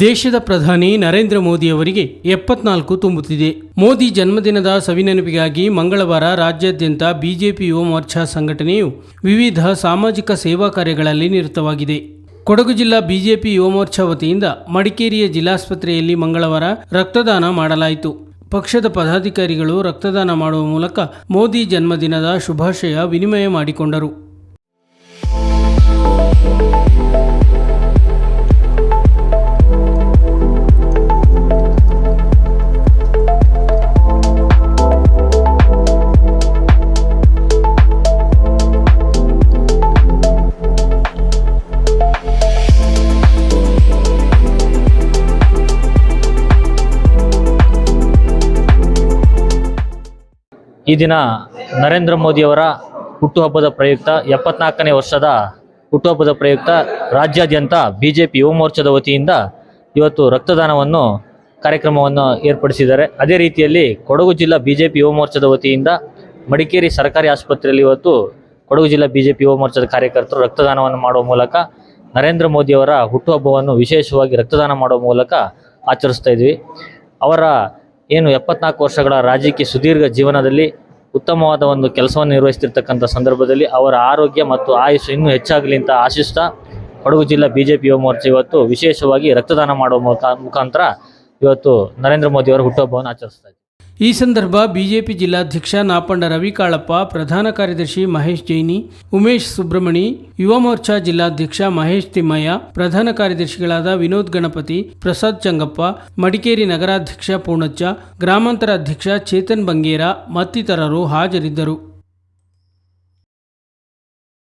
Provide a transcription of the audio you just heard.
ದೇಶದ ಪ್ರಧಾನಿ ನರೇಂದ್ರ ಮೋದಿ ಅವರಿಗೆ ಎಪ್ಪತ್ನಾಲ್ಕು ತುಂಬುತ್ತಿದೆ. ಮೋದಿ ಜನ್ಮದಿನದ ಸವಿನೆನಪಿಗಾಗಿ ಮಂಗಳವಾರ ರಾಜ್ಯಾದ್ಯಂತ ಬಿಜೆಪಿ ಯುವ ಮೋರ್ಚಾ ಸಂಘಟನೆಯು ವಿವಿಧ ಸಾಮಾಜಿಕ ಸೇವಾ ಕಾರ್ಯಗಳಲ್ಲಿ ನಿರತವಾಗಿದೆ. ಕೊಡಗು ಜಿಲ್ಲಾ ಬಿಜೆಪಿ ಯುವ ಮೋರ್ಚಾ ವತಿಯಿಂದ ಮಡಿಕೇರಿಯ ಜಿಲ್ಲಾಸ್ಪತ್ರೆಯಲ್ಲಿ ಮಂಗಳವಾರ ರಕ್ತದಾನ ಮಾಡಲಾಯಿತು. ಪಕ್ಷದ ಪದಾಧಿಕಾರಿಗಳು ರಕ್ತದಾನ ಮಾಡುವ ಮೂಲಕ ಮೋದಿ ಜನ್ಮದಿನದ ಶುಭಾಶಯ ವಿನಿಮಯ ಮಾಡಿಕೊಂಡರು. ಈ ದಿನ ನರೇಂದ್ರ ಮೋದಿಯವರ ಹುಟ್ಟುಹಬ್ಬದ ಪ್ರಯುಕ್ತ ಎಪ್ಪತ್ನಾಲ್ಕನೇ ವರ್ಷದ ಹುಟ್ಟುಹಬ್ಬದ ಪ್ರಯುಕ್ತ ರಾಜ್ಯಾದ್ಯಂತ ಬಿ ಜೆ ಪಿ ಯುವ ಮೋರ್ಚಾದ ವತಿಯಿಂದ ಇವತ್ತು ರಕ್ತದಾನವನ್ನು ಕಾರ್ಯಕ್ರಮವನ್ನು ಏರ್ಪಡಿಸಿದ್ದಾರೆ. ಅದೇ ರೀತಿಯಲ್ಲಿ ಕೊಡಗು ಜಿಲ್ಲಾ ಬಿ ಜೆ ಪಿ ಯುವ ಮೋರ್ಚಾದ ವತಿಯಿಂದ ಮಡಿಕೇರಿ ಸರ್ಕಾರಿ ಆಸ್ಪತ್ರೆಯಲ್ಲಿ ಇವತ್ತು ಕೊಡಗು ಜಿಲ್ಲಾ ಬಿ ಜೆ ಪಿ ಯುವ ಮೋರ್ಚಾದ ಕಾರ್ಯಕರ್ತರು ರಕ್ತದಾನವನ್ನು ಮಾಡುವ ಮೂಲಕ ನರೇಂದ್ರ ಮೋದಿಯವರ ಹುಟ್ಟುಹಬ್ಬವನ್ನು ವಿಶೇಷವಾಗಿ ರಕ್ತದಾನ ಮಾಡುವ ಮೂಲಕ ಆಚರಿಸ್ತಾ ಇದ್ವಿ. ಅವರ ಏನು ಎಪ್ಪತ್ನಾಲ್ಕು ವರ್ಷಗಳ ರಾಜಕೀಯ ಸುದೀರ್ಘ ಜೀವನದಲ್ಲಿ ಉತ್ತಮವಾದ ಒಂದು ಕೆಲಸವನ್ನು ನಿರ್ವಹಿಸ್ತಿರ್ತಕ್ಕಂಥ ಸಂದರ್ಭದಲ್ಲಿ ಅವರ ಆರೋಗ್ಯ ಮತ್ತು ಆಯುಷ್ ಇನ್ನೂ ಹೆಚ್ಚಾಗಲಿ ಅಂತ ಆಶಿಸ್ತಾ ಕೊಡಗು ಜಿಲ್ಲಾ ಬಿಜೆಪಿ ಯುವ ಮೋರ್ಚಾ ಇವತ್ತು ವಿಶೇಷವಾಗಿ ರಕ್ತದಾನ ಮಾಡುವ ಮುಖ ಮುಖಾಂತರ ಇವತ್ತು ನರೇಂದ್ರ ಮೋದಿಯವರ ಹುಟ್ಟುಹಬ್ಬವನ್ನು ಆಚರಿಸ್ತಾ ಈ ಸಂದರ್ಭ ಬಿಜೆಪಿ ಜಿಲ್ಲಾಧ್ಯಕ್ಷ ನಾಪಂಡ ರವಿ ಕಾಳಪ್ಪ ಪ್ರಧಾನ ಕಾರ್ಯದರ್ಶಿ ಮಹೇಶ್ ಜೈನಿ, ಉಮೇಶ್ ಸುಬ್ರಮಣಿ ಯುವ ಮೋರ್ಚಾ ಜಿಲ್ಲಾಧ್ಯಕ್ಷ ಮಹೇಶ್ ತಿಮ್ಮಯ್ಯ, ಪ್ರಧಾನ ಕಾರ್ಯದರ್ಶಿಗಳಾದ ವಿನೋದ್ ಗಣಪತಿ, ಪ್ರಸಾದ್ ಚಂಗಪ್ಪ, ಮಡಿಕೇರಿ ನಗರಾಧ್ಯಕ್ಷ ಪೂರ್ಣಚ್ಚ, ಗ್ರಾಮಾಂತರ ಅಧ್ಯಕ್ಷ ಚೇತನ್ ಬಂಗೇರ ಮತ್ತಿತರರು ಹಾಜರಿದ್ದರು.